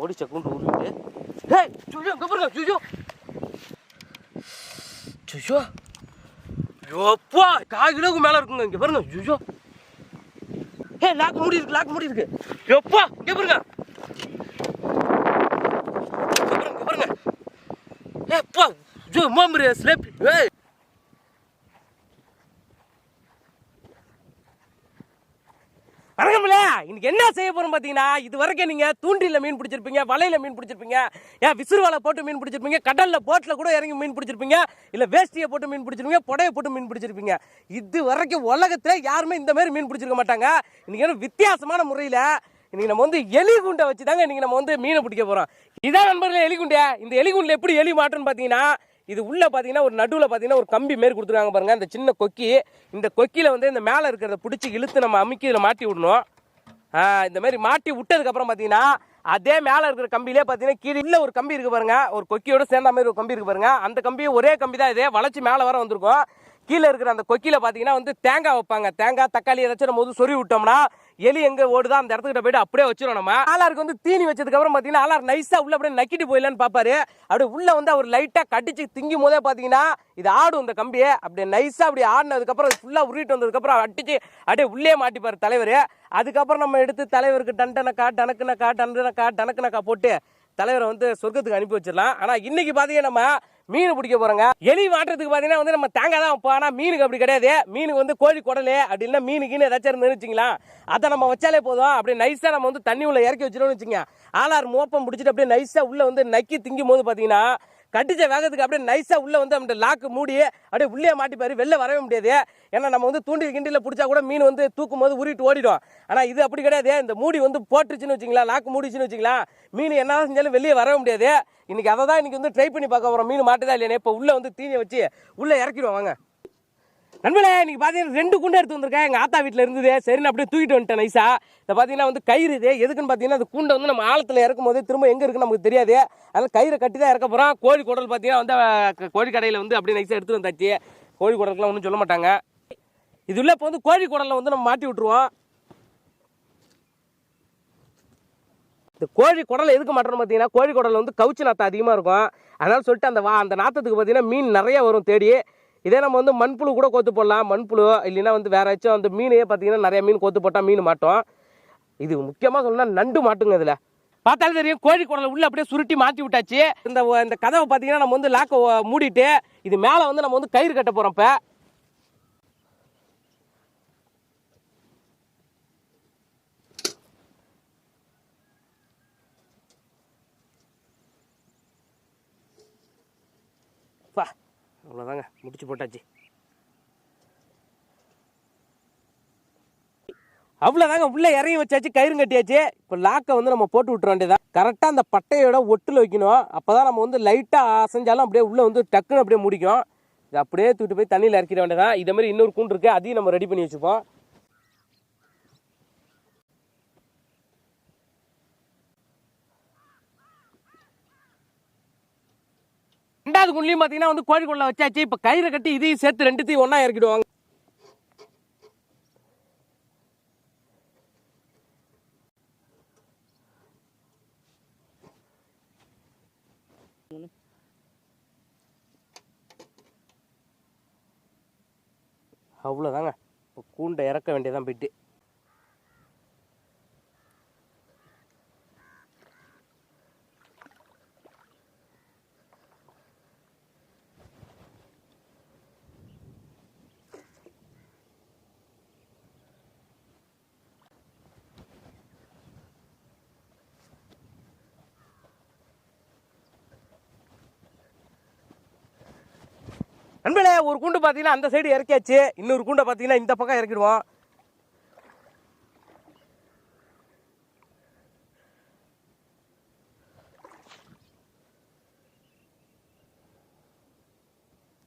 ஓடி செக்குண்டு உருட்டு ஹே சுஜோ இங்கே பாருங்க சுஜோ சுஜோ யோப்பா கால் கிலோக்கு மேல இருக்குங்க இங்கே பாருங்க சுஜோ ஹே லாக் மூடி இருக்கு லாக் மூடி இருக்கு. யோப்பா இங்கே பாருங்க. பாருங்க இங்க பாருங்க. ஜோ மாம்பரு ஸ்லேப் ஏய் வணக்கம்ல. இன்னைக்கு என்ன செய்ய போறோம் பாத்தீங்கன்னா இது வரைக்கும் நீங்க தூண்டில மீன் பிடிச்சிருப்பீங்க வலையில மீன் பிடிச்சிருப்பீங்க ஏன் விசுறுவால போட்டு மீன் பிடிச்சிருப்பீங்க கடல்ல போட்ல கூட இறங்கி மீன் பிடிச்சிருப்பீங்க இல்ல வேஷ்டியை போட்டு மீன் பிடிச்சிருப்பீங்க புடையை போட்டு மீன் பிடிச்சிருப்பீங்க. இது வரைக்கும் உலகத்துல யாருமே இந்த மாதிரி மீன் பிடிச்சிருக்க மாட்டாங்க. இன்னைக்கு என்ன வித்தியாசமான முறையில இன்னைக்கு நம்ம வந்து எலி குண்டை வச்சு தாங்க இன்னைக்கு நம்ம வந்து மீனை பிடிக்க போறோம். இதான் நண்பர்களே எலிகுண்டை. இந்த எலி குண்டில் எப்படி எலி மாட்டுன்னு பார்த்தீங்கன்னா இது உள்ள பார்த்தீங்கன்னா ஒரு நடுவில் பார்த்தீங்கன்னா ஒரு கம்பி மாரி கொடுத்துருக்காங்க பாருங்கள் இந்த சின்ன கொக்கி. இந்த கொக்கியில் வந்து இந்த மேலே இருக்கிறத பிடிச்சி இழுத்து நம்ம அமுக்கி இதில் மாட்டி விடணும். இந்த மாதிரி மாட்டி விட்டதுக்கப்புறம் பார்த்தீங்கன்னா அதே மேலே இருக்கிற கம்பியிலே பார்த்தீங்கன்னா கீழே இல்லை ஒரு கம்பி இருக்குது பாருங்க. ஒரு கொக்கியோட சேர்ந்த மாதிரி ஒரு கம்பி இருக்குது பாருங்க. அந்த கம்பி ஒரே கம்பி தான் இதே. வளைச்சி மேலே வர வந்திருக்கும். கீழே இருக்கிற அந்த கொக்கியில் பார்த்தீங்கன்னா வந்து தேங்காய் வைப்பாங்க. தேங்காய் தக்காளி ஏதாச்சும் நம்ம வந்து சொறி விட்டோம்னா எலி எங்க ஓடுதா? அந்த இடத்துக்கிட்ட போயிட்டு அப்படியே வச்சிரும் நம்ம. ஆளாருக்கு வந்து தீனி வச்சதுக்கு அப்புறம் பார்த்தீங்கன்னா ஆளார் நைஸா உள்ள அப்படியே நக்கிட்டு போயிடலான்னு பாப்பாரு. அப்படியே உள்ள வந்து அவர் லைட்டா கடிச்சு திங்கும் போதே பார்த்தீங்கன்னா இது ஆடும் இந்த கம்பியை. அப்படியே நைஸா அப்படி ஆடினதுக்கப்புறம் ஃபுல்லா உருட்டு வந்ததுக்கப்புறம் அடிச்சு அப்படியே உள்ளே மாட்டிப்பார் தலைவர். அதுக்கப்புறம் நம்ம எடுத்து தலைவருக்கு டன்டனக்கா டனக்குனக்கா டண்டனக்கா டனக்குனக்கா போட்டு தலைவரை வந்து சொர்க்கத்துக்கு அனுப்பி வச்சிடலாம். ஆனா இன்னைக்கு பாத்தீங்கன்னா நம்ம மீன் பிடிக்க போறோங்க. எலி மாட்டுறதுக்கு பாத்தீங்கன்னா வந்து நம்ம தேங்காய் தான் வைப்போம். ஆனா மீனுக்கு அப்படி கிடையாது. மீனுக்கு வந்து கோழி குடலு அப்படின்னா மீனுக்குன்னு ஏதாச்சும் இருந்து வச்சுங்களா அதை நம்ம வச்சாலே போதும். அப்படியே நைஸா நம்ம வந்து தண்ணி உள்ள இறக்கி வச்சிடணும்னு வச்சுங்க ஆளார் மோப்பம் பிடிச்சிட்டு அப்படியே நைஸா உள்ள வந்து நக்கி திங்கும் போது பாத்தீங்கன்னா கட்டிச்ச வேகத்துக்கு அப்படியே நைஸாக உள்ளே வந்து அந்த லாக்கு மூடி அப்படியே உள்ளே மாட்டிப்பாரு வெளில வரவே முடியாது. ஏன்னா நம்ம வந்து தூண்டில் கிண்டியில் பிடிச்சா கூட மீன் வந்து தூக்கும் போது உருட்டு ஓடிடும். ஆனால் இது அப்படி கிடையாது. இந்த மூடி வந்து போட்டுருச்சுன்னு வச்சிங்களா லாக்கு மூடிச்சுன்னு வச்சுங்களா மீன் என்ன செஞ்சாலும் வெளியே வரவே முடியாது. இன்றைக்கி அதை தான் இன்னைக்கு வந்து ட்ரை பண்ணி பார்க்க போகிறோம் மீன் மாட்டுதா இல்லையா இப்போ உள்ளே வந்து தீனியை வச்சு உள்ளே இறக்கிடுவோம். வாங்க. நண்பர்களே இன்னைக்கு பார்த்தீங்கன்னா ரெண்டு குண்டை எடுத்து வந்திருக்கேன். எங்கள் ஆத்தா வீட்டில் இருந்தது. சரி அப்படியே தூக்கிட்டு வந்துட்டேன் நைஸா இதை பார்த்தீங்கன்னா வந்து கயிறு இது எதுக்குன்னு பார்த்தீங்கன்னா அந்த கூண்டை வந்து நம்ம ஆழத்தில் இறக்கும் போது திரும்ப எங்கே இருக்குன்னு நமக்கு தெரியாது. அதனால் கயிறை கட்டி தான் இறக்க போகிறோம் கோழி குடல் பார்த்தீங்கன்னா வந்து கோழி கடையில் வந்து அப்படியே நைஸாக எடுத்து வந்தாச்சு. கோழி குடலுக்குலாம் ஒன்றும் சொல்ல மாட்டாங்க. இது உள்ள இப்போ வந்து கோழி குடலில் வந்து நம்ம மாட்டி விட்ருவோம் இந்த கோழி குடலை எதுக்கு மாட்டோம்னு பார்த்தீங்கன்னா கோழி குடலில் வந்து கவுச்சி நாத்தம் அதிகமாக இருக்கும். அதனால சொல்லிட்டு அந்த வா அந்த நாத்தத்துக்கு பார்த்தீங்கன்னா மீன் நிறைய வரும் தேடி. இதே நம்ம வந்து மண்புழு கூட கோத்து போடலாம். மண்புழு இல்லைன்னா வந்து வேற ஏதாச்சும் அந்த மீனையே பார்த்தீங்கன்னா நிறைய மீன் கோத்து போட்டால் மீன் மாட்டோம். இது முக்கியமாக சொல்லணும்னா நண்டு மாட்டுங்க இதில். பார்த்தாலும் தெரியும் கோழி குடலை உள்ளே அப்படியே சுருட்டி மாற்றி விட்டாச்சு. இந்த இந்த கதவை பார்த்தீங்கன்னா நம்ம வந்து லாக்கை மூடிட்டு இது மேலே வந்து நம்ம வந்து கயிறு கட்ட போகிறோம் இப்போ பா அவ்வளோதாங்க முடிச்சு போட்டாச்சு. அவ்வளோதாங்க உள்ளே இறங்கி வச்சாச்சு கயிறு கட்டியாச்சு. இப்போ லாக்கை வந்து நம்ம போட்டு விட்டுற வேண்டியதான் கரெக்டாக அந்த பட்டையோட ஒட்டில் வைக்கணும். அப்போ தான் நம்ம வந்து லைட்டாக அசைஞ்சாலும் அப்படியே உள்ளே வந்து டக்குன்னு அப்படியே முடிக்கும். இது அப்படியே தூக்கிட்டு போய் தண்ணியில் இறக்கிட வேண்டியதான் இதே மாதிரி இன்னொரு கூண்டு இருக்குது அதையும் நம்ம ரெடி பண்ணி வச்சுப்போம். ரெண்டாவது குண்டிலையும் பார்த்தீங்கன்னா வந்து கோழி குள்ள வச்சாச்சு. இப்போ கயிறை கட்டி இதையும் சேர்த்து ரெண்டுத்தையும் ஒன்றா இறக்கிடுவாங்க. அவ்வளோதாங்க இப்போ கூண்டை இறக்க வேண்டியதான் போயிட்டு நண்பர்களே ஒரு கூண்டு பார்த்தீங்கன்னா அந்த சைடு இறக்கியாச்சு. இன்னொரு கூண்டை பார்த்தீங்கன்னா இந்த பக்கம் இறக்கிடுவோம்.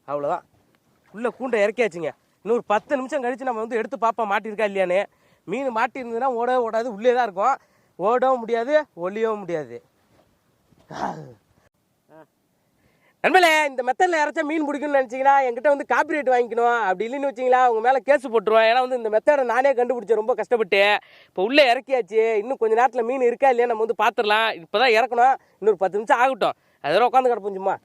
அவ்வளோதான் உள்ளே கூண்டை இறக்கியாச்சுங்க. இன்னொரு பத்து நிமிஷம் கழித்து நம்ம வந்து எடுத்து பார்ப்போம் மாட்டியிருக்கா இல்லையான்னு. மீன் மாட்டியிருந்ததுன்னா ஓடவே ஓடாது. உள்ளே தான் இருக்கும். ஓடவும் முடியாது ஒளியவும் முடியாது. நண்பர்களே இந்த மெத்தடில் யாராச்சும் மீன் பிடிக்கணும்னு நினச்சிங்கன்னா என்கிட்ட வந்து காப்பிரைட் வாங்கிக்கணும். அப்படி இல்லைன்னு வச்சிங்களா உங்க மேலே கேஸ் போட்டுருவேன். ஏன்னா வந்து இந்த மெத்தடை நானே கண்டுபிடிச்சேன் ரொம்ப கஷ்டப்பட்டு இப்போ உள்ளே இறக்கியாச்சு. இன்னும் கொஞ்சம் நேரத்தில் மீன் இருக்கா இல்லையா நம்ம வந்து பார்த்துடலாம் இப்போ தான் இறக்கணும். இன்னொரு பத்து நிமிஷம் ஆகட்டும். அதெல்லாம் உட்காந்து கிடப்போம் சும்மா.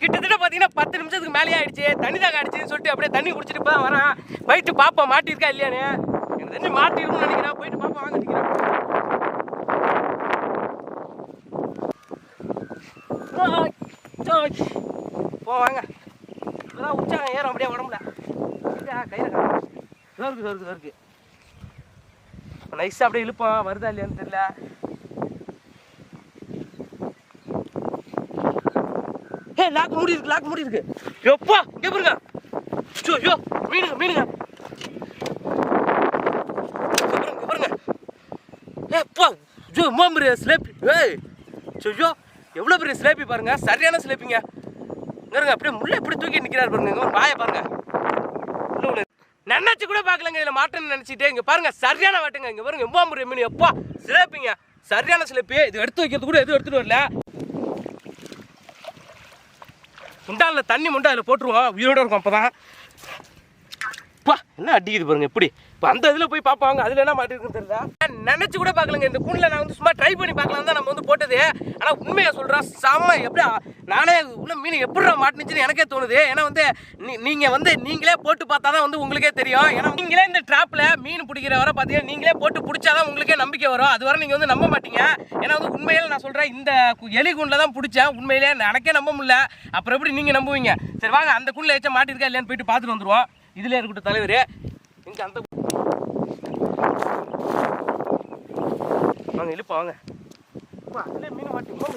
கிட்டத்தட்ட பார்த்தீங்கன்னா பத்து நிமிஷத்துக்கு மேலே ஆயிடுச்சு. தண்ணி தாங்க அடிச்சுன்னு சொல்லிட்டு அப்படியே தண்ணி குடிச்சிட்டு இப்போ தான் வரேன். போயிட்டு பாப்பா மாட்டியிருக்கா இல்லையானே எனக்கு தெரிஞ்சு மாட்டிருக்கும்னு நினைக்கிறேன் போயிட்டு பாப்பா வாங்க நிற்கிறேன் போ வாங்க. இப்போதான் உச்சாங்க ஏறும் அப்படியே உடம்புல. இதா, கையில காணும். இதோ இருக்கு இதோ இருக்கு இதோ இருக்கு நைஸாக அப்படியே இழுப்போம் வருதா இல்லையான்னு தெரியல. ஏ லாக் மூடி இருக்கு லாக் மூடி இருக்கு எப்பா ஐயோ மீனுங்க மீனுங்க இங்க பாருங்க, இங்க பாருங்க ஏப்பா சும்மா பெரிய ஸ்லேப்பி ஏய் ஐயோ எவ்வளோ பெரிய ஸ்லேப்பி பாருங்க. சரியான ஸ்லேப்பிங்க இருங்க அப்படியே முள்ள எப்படி தூக்கி நிற்கிறாரு பாருங்க. இங்க ஒரு வாயை பாருங்க. நினைச்சு கூட பார்க்கலங்க இதில் மாட்டேன்னு நினச்சிட்டே. இங்கே பாருங்க சரியான வாட்டுங்க. இங்கே பாருங்க எம்மா பெரிய மீன். எப்பா ஸ்லேப்பிங்க சரியான ஸ்லேப்பி இது எடுத்து வைக்கிறது கூட எதுவும் எடுத்துட்டு வரல. முண்டானில் தண்ணி முண்டா அதில் போட்டுருவோம். உயிரோட இருக்கும் அப்போ தான் பா என்ன அடிக்குது பாருங்க எப்படி? இப்போ அந்த இதில் போய் பார்ப்பாங்க அதில் என்ன மாட்டிருக்குன்னு தெரியல. நினச்சி கூட பார்க்கலங்க இந்த கூண்டில் நான் வந்து சும்மா ட்ரை பண்ணி பார்க்கலாம் தான் நம்ம வந்து போட்டது. ஆனால் உண்மையை சொல்கிறேன் செம்ம எப்படி நானே உள்ள மீன் எப்படி மாட்டினுச்சுன்னு எனக்கே தோணுது. ஏன்னா வந்து நீ- நீங்கள் வந்து நீங்களே போட்டு பார்த்தா தான் வந்து உங்களுக்கே தெரியும். ஏன்னா நீங்களே இந்த ட்ராப்பில் மீன் பிடிக்கிற வரை பார்த்தீங்கன்னா நீங்களே போட்டு பிடிச்சாதான் உங்களுக்கே நம்பிக்கை வரும். அது வரை நீங்கள் வந்து நம்ப மாட்டீங்க. ஏன்னா வந்து உண்மையில் நான் சொல்கிறேன் இந்த கு- எலி குண்டில் தான் பிடிச்சேன். உண்மையிலே எனக்கே நம்ப முடியல. அப்புறம் எப்படி நீங்கள் நம்புவீங்க? சரி வாங்க அந்த குண்டில் ஏச்சா மாட்டிருக்கா இல்லையான்னு போயிட்டு பார்த்துட்டு வந்துடுவோம் இதுல இருக்கட்டும் தலைவர். இங்க அந்த வாங்க இழுப்பா வாங்க. அப்பா, அதுல மீன் மாட்டி இன்னும்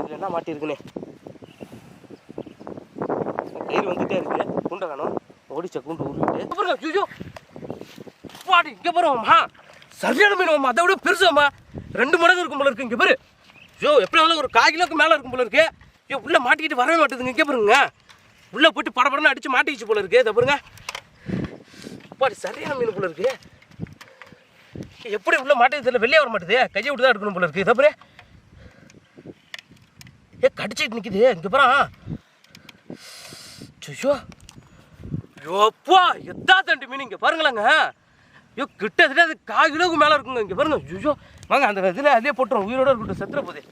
இதுல என்ன மாட்டிருக்குன்னு கயிறு வந்துட்டே இருக்கு. குண்டை காணும். ஓடிச்ச குண்டு உருவிட்டு. பாருங்க ஐயோ பாடி இங்க பாருவோம்மா சரியான மீன் அதை விட பெருசாம்மா ரெண்டு மடங்கு இருக்கும் போல இருக்கு. இங்க பாரு. ஐயோ எப்படி ஒரு கால் கிலோக்கு மேல இருக்கும் போல இருக்கு. ஐயோ உள்ள மாட்டிக்கிட்டு வரவே மாட்டேதுங்க இங்கே பாருங்க. உள்ள போயிட்டு படபடன்னு அடிச்சு மாட்டிக்கிச்சு போல இருக்கு. இதை பாருங்க. பாரு சரியான மீன் போல இருக்கு. எப்படி உள்ள மாட்டேது தெரியல வெளியே வர மாட்டேது. கையை விட்டு தான் எடுக்கணும் போல இருக்கு. இதை பாரு. ஏ கடிச்சிட்டு நிக்குது. இங்க பாரா. சுஷோ யோப்பா எத்தா தண்டு மீன் இங்கே பாருங்களேங்க. ஐயோ கிட்டத்தட்ட அது கால் கிலோவுக்கு மேலே இருக்குங்க. இங்கே பாருங்க. சுஷோ வாங்க அந்த இதில் அதிலே போட்டுரும். உயிரோட இருக்கட்டும் செத்துற போதே.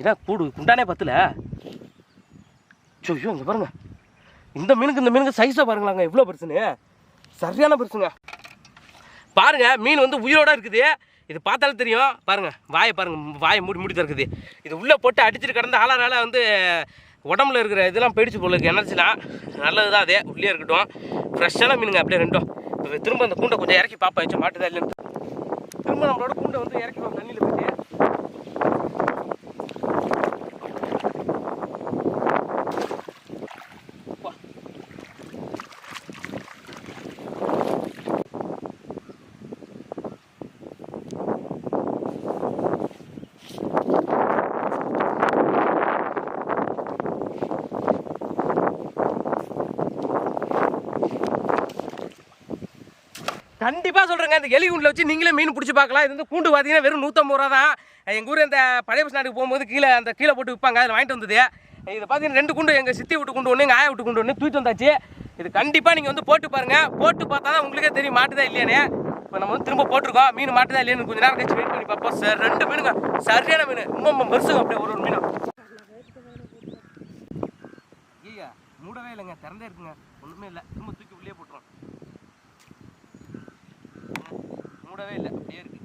இதான் கூடு குண்டானே பத்தல. ஐயோ இங்கே பாருங்க. இந்த மீனுக்கு இந்த மீனுக்கு சைஸை பாருங்களாங்க எவ்வளோ பெருசுன்னு. சரியான பெருசுங்க. பாருங்க மீன் வந்து உயிரோட இருக்குது. இது பார்த்தாலும் தெரியும். பாருங்க வாயை பாருங்க வாயை மூடி மூடி இருக்குது. இது உள்ளே போட்டு அடிச்சுட்டு கிடந்த ஆளாரால வந்து உடம்புல இருக்கிற இதெல்லாம் போயிடுச்சு போல இருக்குது எனர்ஜிலாம் நல்லது தான் அதே. உள்ளே இருக்கட்டும். ஃப்ரெஷ்ஷான மீனுங்க அப்படியே ரெண்டும். இப்போ திரும்ப அந்த கூண்டை கொஞ்சம் இறக்கி பார்ப்பேன் வச்சு மாட்டுதா இல்லைன்னு திரும்ப நம்மளோட கூண்டை வந்து இறக்கிடுவோம் தண்ணியில் போயிட்டு கண்டிப்பாக சொல்கிறேங்க இந்த எலி கூண்டில் வச்சு நீங்களே மீன் பிடிச்சி பார்க்கலாம். இது வந்து கூண்டு பார்த்தீங்கன்னா வெறும் நூற்றம்பது ரூபா தான். எங்கள் ஊர் இந்த பழைய பஸ் நாட்டுக்கு போகும்போது கீழே அந்த கீழே போட்டு விற்பாங்க அதில் வாங்கிட்டு வந்தது. இது பார்த்தீங்கன்னா ரெண்டு குண்டு. எங்கள் சித்தி விட்டு கொண்டு ஒன்று எங்கள் ஆயா விட்டு கொண்டு ஒன்று தூக்கிட்டு வந்தாச்சு. இது கண்டிப்பாக நீங்கள் வந்து போட்டு பாருங்கள் போட்டு பார்த்தா தான் உங்களுக்கே தெரியும். மாட்டுதா இல்லையானே. இப்போ நம்ம வந்து திரும்ப போட்டிருக்கோம். மீன் மாட்டுதா இல்லையானு கொஞ்ச நேரம் கழிச்சு வெயிட் பண்ணி பார்ப்போம். சார் ரெண்டு மீனுங்க. சரியான மீன். ரொம்ப ரொம்ப பெருசுங்க அப்படியே ஒரு ஒரு மீனும் ஐயா மூடவே இல்லைங்க. திறந்தே இருக்குங்க. ஒன்றுமே இல்லை. திரும்ப தூக்கி உள்ளே போட்டுரும் மூடவே இல்லை அப்படியே இருக்கு.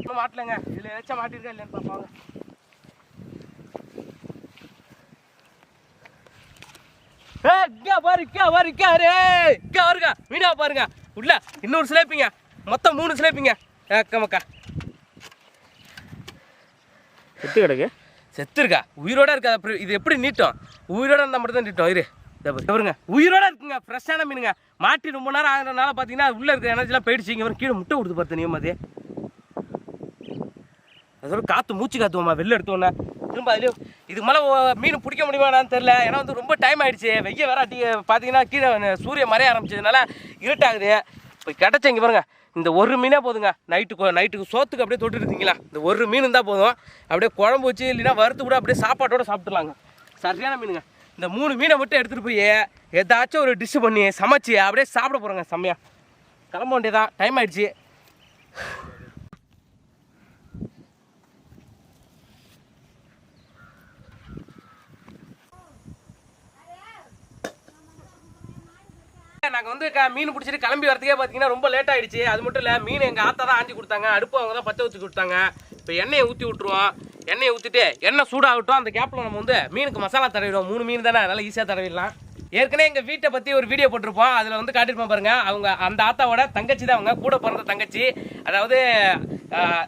இன்னும் மாட்டலங்க. இதில் ஏதாச்சும் மாட்டிருக்கா இல்லைன்னு பார்ப்பாங்க மீனா பாருங்க உள்ள இன்னொரு சிலேப்பிங்க. மொத்தம் மூணு சிலேப்பிங்க. செத்து கிடக்கு. செத்து இருக்கா? உயிரோட இருக்கா? இது எப்படி நீட்டும்? உயிரோட இருந்தால் மட்டும் தான் நீட்டும். இரு. பாருங்க உயிரோட இருக்குங்க ஃப்ரெஷ்ஷான மீனுங்க. மாட்டி ரொம்ப நேரம் ஆகிறதுனால பார்த்தீங்கன்னா உள்ள இருக்கிற எனர்ஜிலாம் போயிடுச்சு. இங்கே கீழே முட்டை கொடுத்து பார்த்து நீ மாதிரி அதோட காற்று மூச்சு காத்துவோம்மா வெளில எடுத்தோன்னே. திரும்ப அதுலேயும் இதுக்கு மேலே மீன் பிடிக்க முடியுமான்னு தெரில ஏன்னா வந்து ரொம்ப டைம் ஆயிடுச்சு. வெய்ய வேற அடி பார்த்தீங்கன்னா கீழே சூரிய மறைய ஆரம்பிச்சதுனால இருட்டாகுது. இப்போ கிடச்ச இங்கே பாருங்க இந்த ஒரு மீனே போதுங்க. நைட்டுக்கு நைட்டுக்கு சோத்துக்கு அப்படியே தொட்டு இருந்தீங்களா இந்த ஒரு மீன் இருந்தால் போதும். அப்படியே குழம்பு வச்சு இல்லைன்னா வறுத்து கூட அப்படியே சாப்பாட்டோட சாப்பிட்டுலாங்க சரியான மீனுங்க. இந்த மூணு மீனை மட்டும் எடுத்துகிட்டு போய் ஏதாச்சும் ஒரு டிஷ்ஷு பண்ணி சமைச்சு அப்படியே சாப்பிட போகிறோங்க செம்மையா. கிளம்ப வேண்டியதான் டைம் ஆயிடுச்சு. நாங்கள் வந்து மீன் பிடிச்சிட்டு கிளம்பி வரதுக்கே பார்த்தீங்கன்னா ரொம்ப லேட் ஆயிடுச்சு. அது மட்டும் இல்லை மீன் எங்கள் ஆத்தா தான் ஆஞ்சி கொடுத்தாங்க. அடுப்பு அவங்க தான் பற்ற வச்சு கொடுத்தாங்க. இப்போ எண்ணெயை ஊற்றி விட்ருவோம் எண்ணெயை ஊற்றிட்டு எண்ணெய் சூடாகட்டும் அந்த கேப்பில் நம்ம வந்து மீனுக்கு மசாலா தடவிடுவோம். மூணு மீன் தானே அதனால் ஈஸியாக தடவிடலாம். ஏற்கனவே எங்கள் வீட்டை பற்றி ஒரு வீடியோ போட்டிருப்போம். அதில் வந்து காட்டியிருப்போம் பாருங்கள் அவங்க அந்த ஆத்தாவோட தங்கச்சி தான் அவங்க கூட பிறந்த தங்கச்சி. அதாவது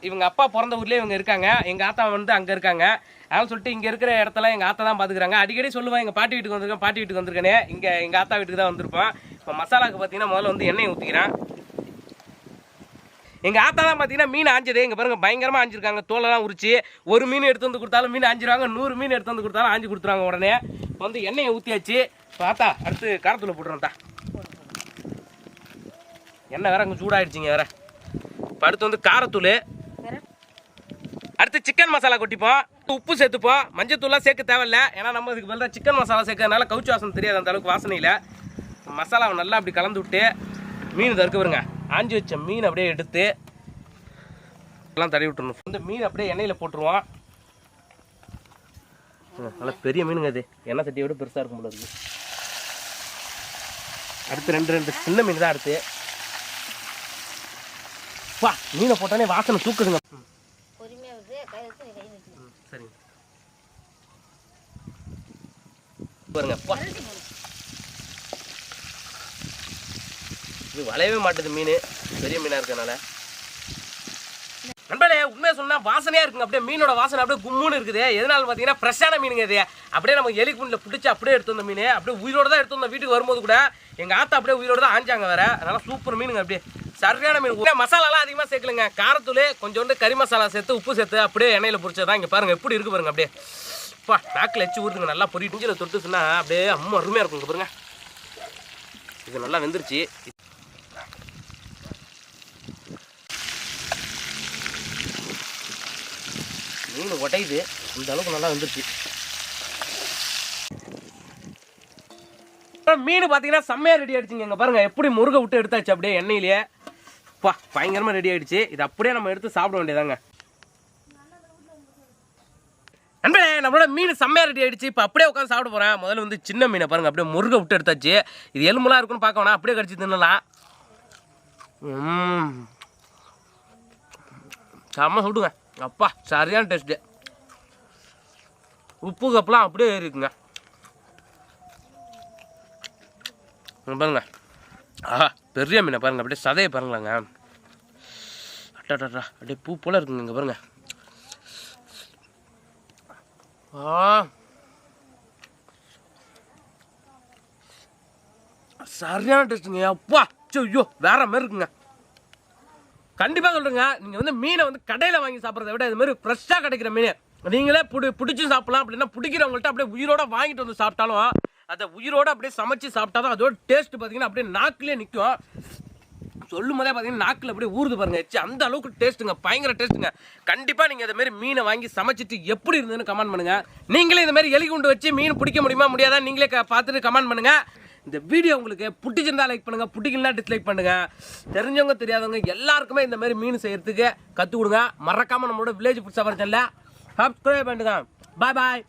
இவங்க அப்பா பிறந்த ஊர்லேயே இவங்க இருக்காங்க. எங்கள் ஆத்தா வந்து அங்கே இருக்காங்க. அதனால சொல்லிட்டு இங்கே இருக்கிற இடத்துல எங்கள் ஆத்தா தான் பார்த்துக்கிறாங்க அடிக்கடி சொல்லுவேன் எங்கள் பாட்டி வீட்டுக்கு வந்திருக்கேன் பாட்டி வீட்டுக்கு வந்திருக்கேனே இங்கே எங்கள் ஆத்தா வீட்டுக்கு தான் வந்திருப்போம். இப்போ மசாலாவுக்கு பார்த்தீங்கன்னா முதல்ல வந்து எண்ணெய் ஊற்றிக்கிறேன் எங்கள் ஆத்தா தான் பார்த்தீங்கன்னா மீன் ஆஞ்சது. இங்கே பாருங்க பயங்கரமாக ஆஞ்சிருக்காங்க. தோலெல்லாம் உரிச்சு ஒரு மீன் எடுத்து வந்து கொடுத்தாலும் மீன் ஆஞ்சிருவாங்க நூறு மீன் எடுத்து வந்து கொடுத்தாலும் ஆஞ்சி கொடுத்துருவாங்க உடனே. இப்போ வந்து எண்ணெயை ஊற்றியாச்சு பார்த்தா அடுத்து காரத்தில் போட்டுறோம் எண்ணெய் வேற அங்கே சூடாயிடுச்சிங்க வேற. இப்போ அடுத்து வந்து காரத்தூள். அடுத்து சிக்கன் மசாலா கொட்டிப்போம். உப்பு சேர்த்துப்போம். மஞ்சத்தூள்லாம் சேர்க்க தேவையில்ல. ஏன்னா நம்ம இதுக்கு பதிலாக சிக்கன் மசாலா சேர்க்கறதுனால கவுச்சி வாசனை தெரியாது அந்த அளவுக்கு வாசனையில் மசாலாவை நல்லா அப்படி கலந்து விட்டு மீன் தருக்கு வருங்க. ஆஞ்சி வச்ச மீன் அப்படியே எடுத்து எல்லாம் தடவி விட்டுறணும். இந்த மீன் அப்படியே எண்ணெயில் போட்டுருவோம். ம், நல்லா பெரிய மீனுங்க அது எண்ணெய் சட்டியை விட பெருசாக இருக்கும் போல இருக்கு. அடுத்து ரெண்டு ரெண்டு சின்ன மீன் தான் அடுத்து. வா மீனை போட்டானே வாசனை தூக்குதுங்க. சரிங்க. பாருங்க இது வளையவே மாட்டுது மீன். பெரிய மீனாக இருக்கனால நண்பர்களே உண்மையை சொன்னால் வாசனையாக இருக்குங்க. அப்படியே மீனோட வாசனை அப்படியே கும்முன்னு இருக்குது. எதனால பார்த்தீங்கன்னா ஃப்ரெஷ்ஷான மீனுங்க இது. அப்படியே நம்ம எலி குண்டில் பிடிச்சி அப்படியே எடுத்து வந்த மீன். அப்படியே உயிரோடு தான் எடுத்து வந்த வீட்டுக்கு வரும்போது கூட எங்கள் ஆத்தா அப்படியே உயிரோடு தான் ஆஞ்சாங்க வேறு. அதனால் சூப்பர் மீனுங்க அப்படியே. சரியான மீன். மசாலாலாம் அதிகமாக சேர்க்கலங்க. காரத்தூள் கொஞ்சோண்டு கறி மசாலா சேர்த்து உப்பு சேர்த்து அப்படியே எண்ணெயில் பொரிச்சதான் இங்கே பாருங்கள் எப்படி இருக்கு பாருங்க அப்படியே. அப்பா பேக்கில் எச்சு ஊறுதுங்க. நல்லா பொறி தொட்டுச்சுன்னா அப்படியே அம்மா அருமையாக இருக்கும் இங்க பாருங்க. இது நல்லா வெந்துருச்சு. உடையுது. இந்த அளவுக்கு நல்லா வந்துருச்சு மீன் பார்த்தீங்கன்னா செம்மையாக ரெடி ஆயிடுச்சுங்க. இங்கே பாருங்க எப்படி முருகை விட்டு எடுத்தாச்சு அப்படியே எண்ணெயிலேயே. பா பயங்கரமாக ரெடி ஆயிடுச்சு. இது அப்படியே நம்ம எடுத்து சாப்பிட வேண்டியதாங்க நண்பரே நம்மளோட மீன் செம்மையாக ரெடி ஆயிடுச்சு. இப்போ அப்படியே உட்காந்து சாப்பிட போகிறேன் முதல்ல வந்து சின்ன மீனை பாருங்க அப்படியே முருகை விட்டு எடுத்தாச்சு. இது எலும்புலாம் இருக்குன்னு பார்க்க வேணாம். அப்படியே கடிச்சு தின்னலாம். செம்ம சுடுங்க அப்பா சரியான டேஸ்ட்டு உப்பு கப்பெலாம் அப்படியே இருக்குங்க. பாருங்க. ஆஹா பெரிய மீனை பாருங்க அப்படியே சதையை பாருங்களாங்க. அட்டாட்டா அப்படியே பூ போல இருக்குங்க இங்கே பாருங்க. ஆ. சரியான டேஸ்ட்டுங்க அப்பா ஐயோ வேற மாதிரி இருக்குங்க. கண்டிப்பாக சொல்கிறேங்க நீங்கள் வந்து மீனை வந்து கடையில் வாங்கி சாப்பிட்றத விட இது மாதிரி ஃப்ரெஷ்ஷாக கிடைக்கிற மீன் நீங்களே பிடி பிடிச்சி சாப்பிடலாம் அப்படின்னா பிடிக்கிறவங்கள்ட்ட அப்படியே உயிரோட வாங்கிட்டு வந்து சாப்பிட்டாலும் அதை உயிரோட அப்படியே சமைச்சு சாப்பிட்டாதான் அதோட டேஸ்ட் பார்த்தீங்கன்னா அப்படியே நாக்கிலே நிற்கும் சொல்லும் போதே பார்த்தீங்கன்னா நாக்கில் அப்படியே ஊறுது பாருங்க எச்சி. அந்த அளவுக்கு டேஸ்ட்டுங்க பயங்கர டேஸ்ட்டுங்க கண்டிப்பாக நீங்கள் இந்த மாரி மீனை வாங்கி சமைச்சிட்டு எப்படி இருந்ததுன்னு கமெண்ட் பண்ணுங்கள் நீங்களே இந்தமாரி எலி குண்டு வச்சு மீன் பிடிக்க முடியுமா முடியாதா நீங்களே க- பார்த்துட்டு கமெண்ட் பண்ணுங்கள் இந்த வீடியோ உங்களுக்கு பிடிச்சிருந்தா லைக் பண்ணுங்கள் பிடிக்கலனா டிஸ்லைக் பண்ணுங்க. தெரிஞ்சவங்க தெரியாதவங்க எல்லாருக்குமே இந்த மாதிரி மீன் செய்கிறதுக்கு கற்றுக் கொடுங்க. மறக்காமல் நம்மளோட வில்லேஜ் ஃபுட் சஃபர் சேனல சப்ஸ்கிரைப் பண்ணுங்க பாய் பாய்